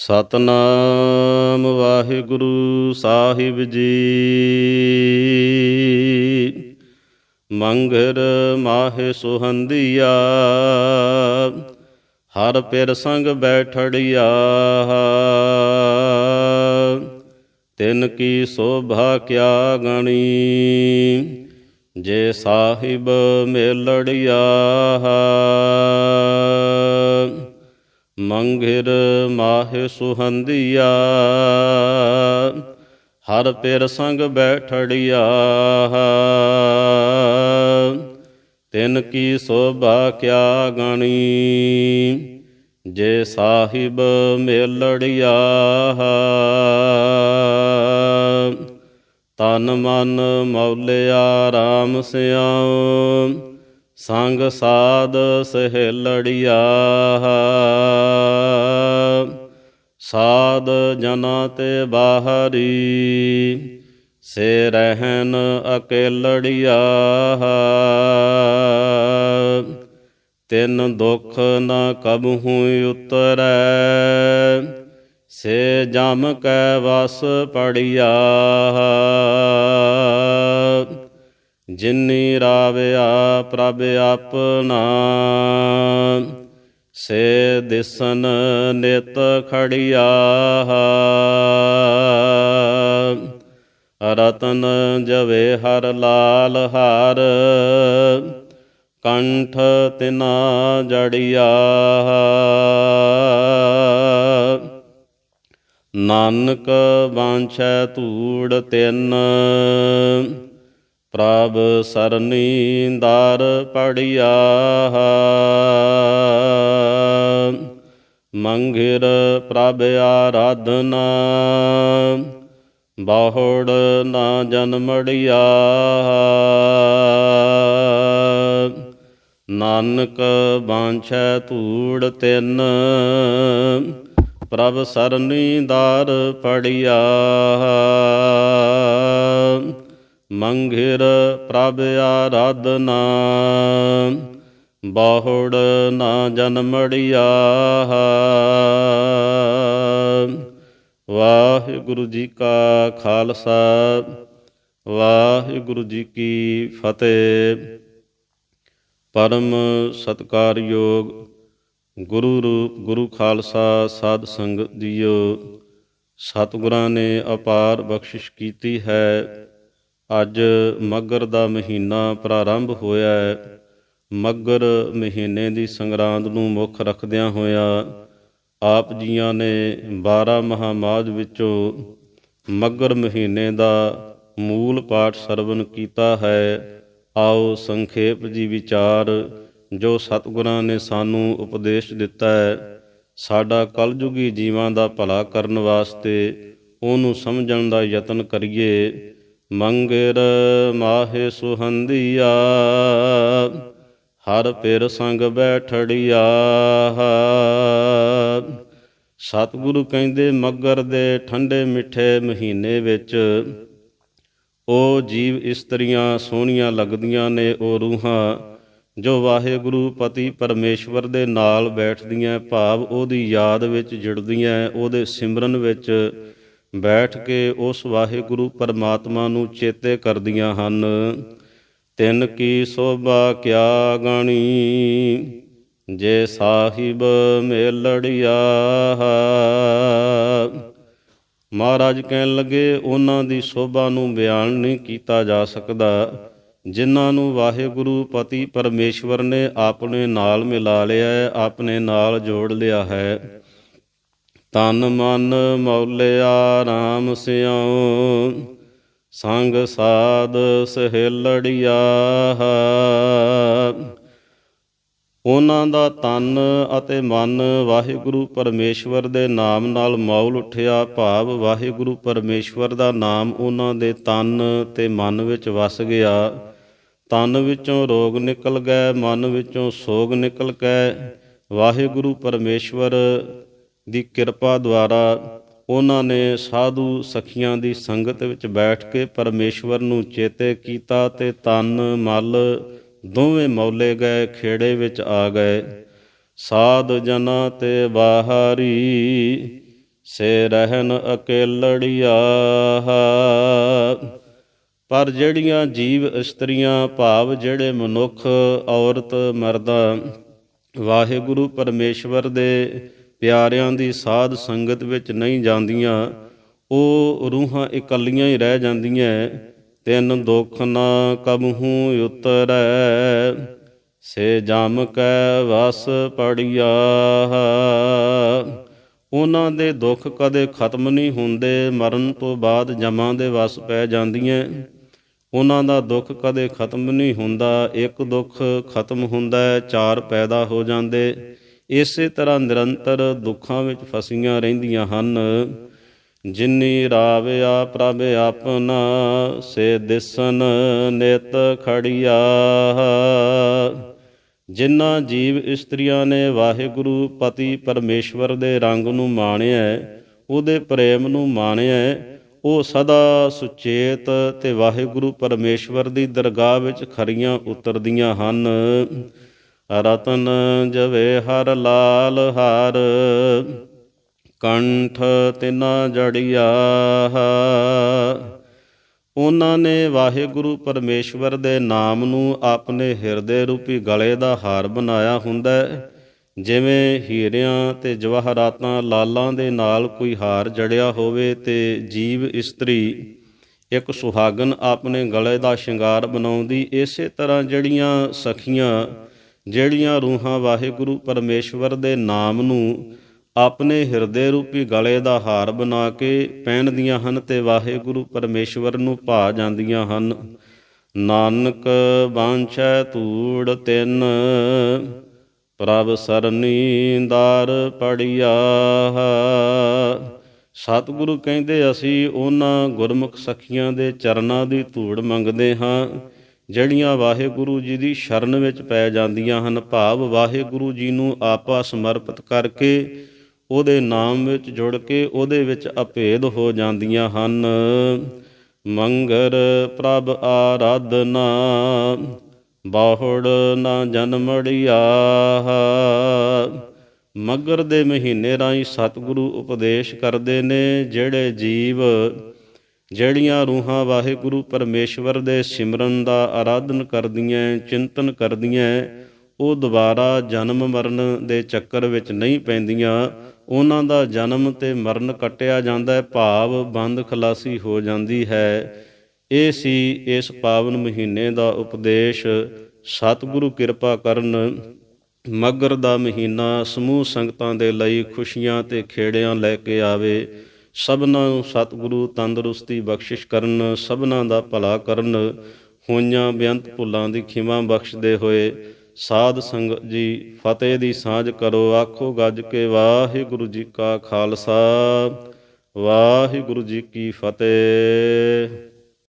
ਸਤਨਾਮ ਵਾਹਿਗੁਰੂ ਸਾਹਿਬ ਜੀ। ਮੰਗਰ ਮਾਹੇ ਸੁਹੰਦੀਆ, ਹਰ ਪਿਰ ਸੰਗ ਬੈਠੜਿਆ। ਤਿਨ ਕੀ ਸੋਭਾ ਕਿਆ ਗਣੀ, ਜੇ ਸਾਹਿਬ ਮੇਲੜਿਆ। ਮੰਗਿਰ ਮਾਹਿ ਸੁਹੰਦੀਆ। ਹਰ ਪਿਰ ਸੰਗ ਬੈਠੜਿਆ। ਤਿਨ ਕੀ ਸੋਭਾ ਕਿਆ ਗਣੀ। ਜੇ ਸਾਹਿਬ ਮੇਲੜਿਆ। ਤਨ ਮਨ ਮੌਲਿਆ RAM ਸਿਆਉ। ਸੰਗ ਸਾਧ ਸਹਿਲੜਿਆ। ਸਾਧ ਜਨਾ ਤੇ ਬਾਹਰੀ, ਸੇ ਰਹਿਨ ਅਕੇਲੜਿਆ ਤਿੰਨ ਦੁਖ ਨ ਕਬਹੂ ਉਤਰੈ, ਸੇ ਜਮ ਕੈ ਵਸ ਪੜਿਆ ਜਿਨੀ ਰਾਵਿਆ ਪ੍ਰਭ ਆਪਣਾ ਸੇ ਦਿਸਨ ਨਿਤ ਖੜਿਆ ਰਤਨ ਜਵੇ ਹਰ ਲਾਲ ਹਾਰ, ਕੰਠ ਤਿਨਾ ਜੜਿਆ। ਨਾਨਕ ਬਾਂਛੈ ਧੂੜ ਤਿੰਨ ਪ੍ਰਭ ਸਰਨੀ ਦਰ ਪੜਿਆ ਮੰਗਿਰ ਪ੍ਰਭ ਆਰਾਧਨਾ, ਬਾਹੜ ਨਾ ਜਨਮੜਿਆ ਨਾਨਕ ਬਾਂਛੈ ਧੂੜ ਤਿੰਨ, ਪ੍ਰਭ ਸਰਨੀ ਦਰ ਪੜਿਆ। ਮੰਗਿਰ ਪ੍ਰਭ ਆਰਾਧਨਾ। ਬਾਹੜ ਨਾ ਜਨਮੜਿਆ ਵਾਹਿਗੁਰੂ ਜੀ ਕਾ ਖਾਲਸਾ, ਵਾਹਿਗੁਰੂ ਜੀ ਕੀ ਫਤਿਹ। ਪਰਮ ਸਤਕਾਰਯੋਗ ਗੁਰੂ ਰੂਪ ਗੁਰੂ ਖਾਲਸਾ ਸਾਧ ਸੰਗਤ ਜੀਓ, ਸਤਿਗੁਰਾਂ ਨੇ ਅਪਾਰ ਬਖਸ਼ਿਸ਼ ਕੀਤੀ ਹੈ। ਅੱਜ ਮੱਗਰ ਦਾ ਮਹੀਨਾ ਪ੍ਰਾਰੰਭ ਹੋਇਆ ਹੈ। ਮੱਗਰ ਮਹੀਨੇ ਦੀ ਸੰਗਰਾਂਦ ਨੂੰ ਮੁੱਖ ਰੱਖਦਿਆਂ ਹੋਇਆ ਆਪ ਜੀਆਂ ਨੇ 12 ਮਹਾਮਾਦ ਵਿੱਚੋਂ ਮੱਗਰ ਮਹੀਨੇ ਦਾ ਮੂਲ ਪਾਠ ਸਰਵਨ ਕੀਤਾ ਹੈ। ਆਓ ਸੰਖੇਪ ਜੀ ਵਿਚਾਰ ਜੋ ਸਤਿਗੁਰਾਂ ਨੇ ਸਾਨੂੰ ਉਪਦੇਸ਼ ਦਿੱਤਾ ਹੈ। ਸਾਡਾ ਕਲਯੁਗੀ ਜੀਵਾਂ ਦਾ ਭਲਾ ਕਰਨ ਵਾਸਤੇ ਉਹਨੂੰ ਸਮਝਣ ਦਾ ਯਤਨ ਕਰੀਏ। ਮੰਗਰ ਮਾਹੇ ਸੁਹੰਦੀਆ, ਹਰ ਪਿਰ ਸੰਗ ਬੈਠੜਿਆ। ਸਤਿਗੁਰੂ ਕਹਿੰਦੇ, ਮੱਗਰ ਦੇ ਠੰਡੇ ਮਿੱਠੇ ਮਹੀਨੇ ਵਿੱਚ ਉਹ ਜੀਵ ਇਸਤਰੀਆਂ ਸੋਹਣੀਆਂ ਲੱਗਦੀਆਂ ਨੇ ਉਹ ਰੂਹਾਂ, ਜੋ ਵਾਹਿਗੁਰੂ ਪਤੀ ਪਰਮੇਸ਼ਵਰ ਦੇ ਨਾਲ ਬੈਠਦੀਆਂ, ਭਾਵ ਉਹਦੀ ਯਾਦ ਵਿੱਚ ਜੁੜਦੀਆਂ, ਉਹਦੇ ਸਿਮਰਨ ਵਿੱਚ ਬੈਠ ਕੇ ਉਸ ਵਾਹਿਗੁਰੂ ਪਰਮਾਤਮਾ ਨੂੰ ਚੇਤੇ ਕਰਦੀਆਂ ਹਨ। ਤਿੰਨ ਕੀ ਸੋਭਾ ਕਿਆ ਗਣੀ, ਜੇ ਸਾਹਿਬ ਮੇਲੜਿਆ ਮਹਾਰਾਜ ਕਹਿਣ ਲੱਗੇ, ਉਹਨਾਂ ਦੀ ਸੋਭਾ ਨੂੰ ਬਿਆਨ ਨਹੀਂ ਕੀਤਾ ਜਾ ਸਕਦਾ। ਜਿਨ੍ਹਾਂ ਨੂੰ ਵਾਹਿਗੁਰੂ ਪਤੀ ਪਰਮੇਸ਼ਵਰ ਨੇ ਆਪਣੇ ਨਾਲ ਮਿਲਾ ਲਿਆ ਹੈ, ਆਪਣੇ ਨਾਲ ਜੋੜ ਲਿਆ ਹੈ। ਤਨ ਮਨ ਮੌਲਿਆ RAM ਸਿਆਉ ਸੰਗ ਸਾਧ ਸਹਿਲੜਿਆ ਉਹਨਾਂ ਦਾ ਤਨ ਅਤੇ ਮਨ ਵਾਹਿਗੁਰੂ ਪਰਮੇਸ਼ਵਰ ਦੇ ਨਾਮ ਨਾਲ ਮੌਲ ਉੱਠਿਆ। ਭਾਵ ਵਾਹਿਗੁਰੂ ਪਰਮੇਸ਼ਵਰ ਦਾ ਨਾਮ ਉਹਨਾਂ ਦੇ ਤਨ ਤੇ ਮਨ ਵਿੱਚ ਵਸ ਗਿਆ। ਤਨ ਵਿੱਚੋਂ ਰੋਗ ਨਿਕਲ ਗਏ, ਮਨ ਵਿੱਚੋਂ ਸੋਗ ਨਿਕਲ ਗਏ ਵਾਹਿਗੁਰੂ ਪਰਮੇਸ਼ਵਰ ਦੀ ਕਿਰਪਾ ਦੁਆਰਾ ਉਹਨਾਂ ਨੇ ਸਾਧੂ ਸਖੀਆਂ ਦੀ ਸੰਗਤ ਵਿੱਚ ਬੈਠ ਕੇ ਪਰਮੇਸ਼ਵਰ ਨੂੰ ਚੇਤੇ ਕੀਤਾ ਤੇ ਤਨ, ਮਲ ਦੋਵੇਂ ਮੌਲੇ ਗਏ, ਖੇੜੇ ਵਿੱਚ ਆ ਗਏ। ਸਾਧ ਜਨਾ ਤੇ ਬਾਹਰੀ ਸੇ ਰਹਿਨ ਅਕੇਲੜਿਆ। ਪਰ ਜਿਹੜੀਆਂ ਜੀਵ ਇਸਤਰੀਆਂ, ਭਾਵ ਜਿਹੜੇ ਮਨੁੱਖ, ਔਰਤ, ਮਰਦਾਂ, ਵਾਹਿਗੁਰੂ ਪਰਮੇਸ਼ਵਰ ਦੇ ਪਿਆਰਿਆਂ ਦੀ ਸਾਧ ਸੰਗਤ ਵਿੱਚ ਨਹੀਂ ਜਾਂਦੀਆਂ, ਉਹ ਰੂਹਾਂ ਇਕੱਲੀਆਂ ਹੀ ਰਹਿ ਜਾਂਦੀਆਂ ਤਿੰਨ ਦੁੱਖ ਨਾ ਕਬਹੂ ਉਤਰੈ, ਸੇ ਜਮ ਕੈ ਵਸ ਪੜਿਆ। ਉਹਨਾਂ ਦੇ ਦੁੱਖ ਕਦੇ ਖਤਮ ਨਹੀਂ ਹੁੰਦੇ, ਮਰਨ ਤੋਂ ਬਾਅਦ ਜਮਾਂ ਦੇ ਵਸ ਪੈ ਜਾਂਦੀਆਂ ਉਹਨਾਂ ਦਾ ਦੁੱਖ ਕਦੇ ਖਤਮ ਨਹੀਂ ਹੁੰਦਾ, ਇੱਕ ਦੁੱਖ ਖਤਮ ਹੁੰਦਾ ਚਾਰ ਪੈਦਾ ਹੋ ਜਾਂਦੇ। ਇਸੇ ਤਰ੍ਹਾਂ ਨਿਰੰਤਰ ਦੁੱਖਾਂ ਵਿੱਚ ਫਸੀਆਂ ਰਹਿੰਦੀਆਂ ਹਨ। ਜਿਨੀ ਰਾਵਿਆ ਪ੍ਰਭ ਆਪਨਾ ਸੇ ਦਿਸਨ ਨਿਤ ਖੜਿਆ। ਜਿਨ੍ਹਾਂ ਜੀਵ ਇਸਤਰੀਆਂ ਨੇ ਵਾਹਿਗੁਰੂ ਪਤੀ ਪਰਮੇਸ਼ਵਰ ਦੇ ਰੰਗ ਨੂੰ ਮਾਣਿਆ, ਉਹਦੇ ਪ੍ਰੇਮ ਨੂੰ ਮਾਣਿਆ, ਉਹ ਸਦਾ ਸੁਚੇਤ ਤੇ ਵਾਹਿਗੁਰੂ ਪਰਮੇਸ਼ਵਰ ਦੀ ਦਰਗਾਹ ਵਿੱਚ ਖਰੀਆਂ ਉਤਰਦੀਆਂ ਹਨ। ਰਤਨ ਜਵੇ ਹਰ ਲਾਲ ਹਾਰ, ਕੰਠ ਤਿਨਾ ਜੜਿਆ ਉਹਨਾਂ ਨੇ ਵਾਹਿਗੁਰੂ ਪਰਮੇਸ਼ਵਰ ਦੇ ਨਾਮ ਨੂੰ ਆਪਣੇ ਹਿਰਦੇ ਰੂਪੀ ਗਲੇ ਦਾ ਹਾਰ ਬਣਾਇਆ ਹੁੰਦਾ ਹੈ। ਜਿਵੇਂ ਹੀਰਿਆਂ ਤੇ ਜਵਾਹਰਾਤਾਂ ਲਾਲਾਂ ਦੇ ਨਾਲ ਕੋਈ ਹਾਰ ਜੜਿਆ ਹੋਵੇ ਤੇ ਜੀਵ ਇਸਤਰੀ ਇੱਕ ਸੁਹਾਗਨ ਆਪਣੇ ਗਲੇ ਦਾ ਸ਼ਿੰਗਾਰ ਬਣਾਉਂਦੀ, ਇਸੇ ਤਰ੍ਹਾਂ ਜਿਹੜੀਆਂ ਸਖੀਆਂ ਜਿਹੜੀਆਂ ਰੂਹਾਂ ਵਾਹਿਗੁਰੂ ਪਰਮੇਸ਼ਵਰ ਦੇ ਨਾਮ ਨੂੰ ਆਪਣੇ ਹਿਰਦੇ ਰੂਪੀ ਗਲੇ ਦਾ ਹਾਰ ਬਣਾ ਕੇ ਪਹਿਨਦੀਆਂ ਹਨ ਤੇ ਵਾਹਿਗੁਰੂ ਪਰਮੇਸ਼ਵਰ ਨੂੰ ਭਾ ਜਾਂਦੀਆਂ ਹਨ। ਨਾਨਕ ਬਾਂਛੈ ਧੂੜ ਤਿੰਨ, ਪ੍ਰਭ ਸਰਨੀ ਦਾਰ ਪੜਿਆ ਸਤਿਗੁਰੂ ਕਹਿੰਦੇ ਅਸੀਂ ਉਹਨਾਂ ਗੁਰਮੁਖ ਸਖੀਆਂ ਦੇ ਚਰਨਾਂ ਦੀ ਧੂੜ ਮੰਗਦੇ ਹਾਂ। ਜਿਹੜੀਆਂ ਵਾਹਿਗੁਰੂ ਜੀ ਦੀ ਸ਼ਰਨ ਵਿੱਚ ਪੈ ਜਾਂਦੀਆਂ ਹਨ, ਭਾਵ ਵਾਹਿਗੁਰੂ ਜੀ ਨੂੰ ਆਪਾ ਸਮਰਪਿਤ ਕਰਕੇ ਉਹਦੇ ਨਾਮ ਵਿੱਚ ਜੁੜ ਕੇ ਉਹਦੇ ਵਿੱਚ ਅਭੇਦ ਹੋ ਜਾਂਦੀਆਂ ਹਨ। ਮੰਗਰ ਪ੍ਰਭ ਆਰਾਧਨਾ, ਬਾਹੜ ਨਾ ਜਨਮੜਿਆ ਮਗਰ ਦੇ ਮਹੀਨੇ ਰਾਹੀਂ ਸਤਿਗੁਰੂ ਉਪਦੇਸ਼ ਕਰਦੇ ਨੇ, ਜਿਹੜੇ ਜੀਵ ਜਿਹੜੀਆਂ ਰੂਹਾਂ ਵਾਹਿਗੁਰੂ ਪਰਮੇਸ਼ਵਰ ਦੇ ਸਿਮਰਨ ਦਾ ਆਰਾਧਨ ਕਰਦੀਆਂ ਚਿੰਤਨ ਕਰਦੀਆਂ ਉਹ ਦੁਬਾਰਾ ਜਨਮ ਮਰਨ ਦੇ ਚੱਕਰ ਵਿੱਚ ਨਹੀਂ ਪੈਂਦੀਆਂ। ਉਹਨਾਂ ਦਾ ਜਨਮ ਤੇ ਮਰਨ ਕੱਟਿਆ ਜਾਂਦਾ ਹੈ ਭਾਵ ਬੰਦ ਖਲਾਸੀ ਹੋ ਜਾਂਦੀ ਹੈ। ਇਹ ਸੀ ਇਸ ਪਾਵਨ ਮਹੀਨੇ ਦਾ ਉਪਦੇਸ਼। ਸਤਿਗੁਰੂ ਕਿਰਪਾ ਕਰਨ ਮਗਰ ਦਾ ਮਹੀਨਾ ਸਮੂਹ ਸੰਗਤਾਂ ਦੇ ਲਈ ਖੁਸ਼ੀਆਂ ਤੇ ਖੇੜਿਆਂ ਲੈ ਕੇ ਆਵੇ। ਸਭਨਾਂ ਨੂੰ ਸਤਿਗੁਰੂ ਤੰਦਰੁਸਤੀ ਬਖਸ਼ਿਸ਼ ਕਰਨ, ਸਭਨਾਂ ਦਾ ਭਲਾ ਕਰਨ। ਹੋਈਆਂ ਬੇਅੰਤ ਭੁੱਲਾਂ ਦੀ ਖਿਮਾ ਬਖਸ਼ਦੇ ਹੋਏ ਸਾਧ ਸੰਗਤ ਜੀ ਫਤਿਹ ਦੀ ਸਾਂਝ ਕਰੋ। ਆਖੋ, ਗੱਜ ਕੇ ਵਾਹਿਗੁਰੂ ਜੀ ਕਾ ਖਾਲਸਾ, ਵਾਹਿਗੁਰੂ ਜੀ ਕੀ ਫਤਿਹ।